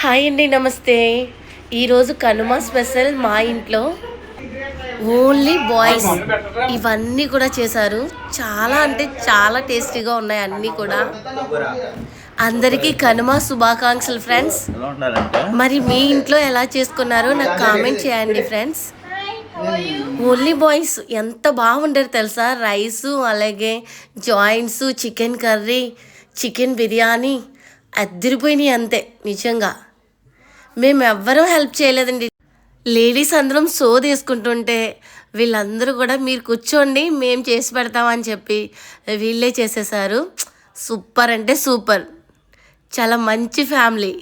Hi అండి నమస్తే. ఈరోజు కనుమ స్పెషల్ మా ఇంట్లో ఓన్లీ బాయ్స్. ఇవన్నీ కూడా చేశారు. చాలా అంటే చాలా టేస్టీగా ఉన్నాయి అన్నీ కూడా. అందరికీ కనుమ శుభాకాంక్షలు ఫ్రెండ్స్. మరి మీ ఇంట్లో ఎలా చేసుకున్నారో నాకు కామెంట్ చేయండి ఫ్రెండ్స్. ఓన్లీ బాయ్స్ ఎంత బాగుంటారు తెలుసా? రైసు అలాగే joints chicken curry chicken biryani. అద్దరిపోయినాయి అంతే నిజంగా. మేము ఎవ్వరూ హెల్ప్ చేయలేదండి. లేడీస్ అందరం సో తీసుకుంటుంటే వీళ్ళందరూ కూడా మీరు కూర్చోండి మేము చేసి పెడతామని చెప్పి వీళ్ళే చేసేసారు. సూపర్ అంటే సూపర్. చాలా మంచి ఫ్యామిలీ.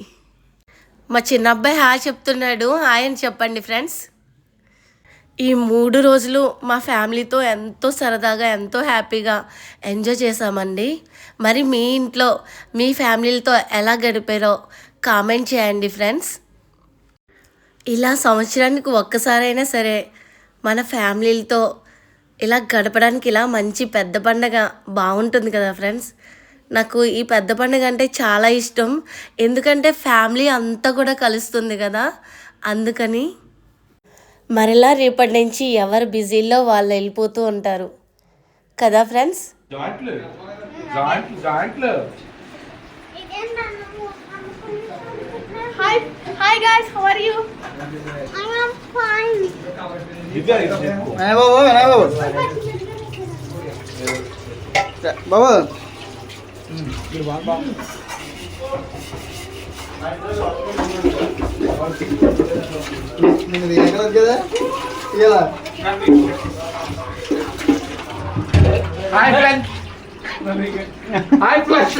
మా చిన్న అబ్బాయి హాయ్ చెప్తున్నాడు. హాయ్ అని చెప్పండి ఫ్రెండ్స్. ఈ మూడు రోజులు మా ఫ్యామిలీతో ఎంతో సరదాగా ఎంతో హ్యాపీగా ఎంజాయ్ చేసామండి మరి మీ ఇంట్లో మీ ఫ్యామిలీలతో ఎలా గడిపారో కామెంట్ చేయండి ఫ్రెండ్స్. ఇలా సంవత్సరానికి ఒక్కసారైనా సరే మన ఫ్యామిలీలతో ఇలా గడపడానికి ఇలా మంచి పెద్ద పండగ బాగుంటుంది కదా ఫ్రెండ్స్. నాకు ఈ పెద్ద పండుగ అంటే చాలా ఇష్టం. ఎందుకంటే ఫ్యామిలీ అంతా కూడా కలుస్తుంది కదా. అందుకని మరలా రేపటి నుంచి ఎవరు బిజీలో వాళ్ళు వెళ్ళిపోతూ ఉంటారు. కదా friends? Hi, hi guys, how are you? I am fine. Divya ఇది చెప్పు. వినయ్ బాబు వినయ్ బాబు బాబు నేను తినగలదు కదా ఇలా హాయ్ ఫ్రెండ్స్ హాయ్ ఫ్రెండ్స్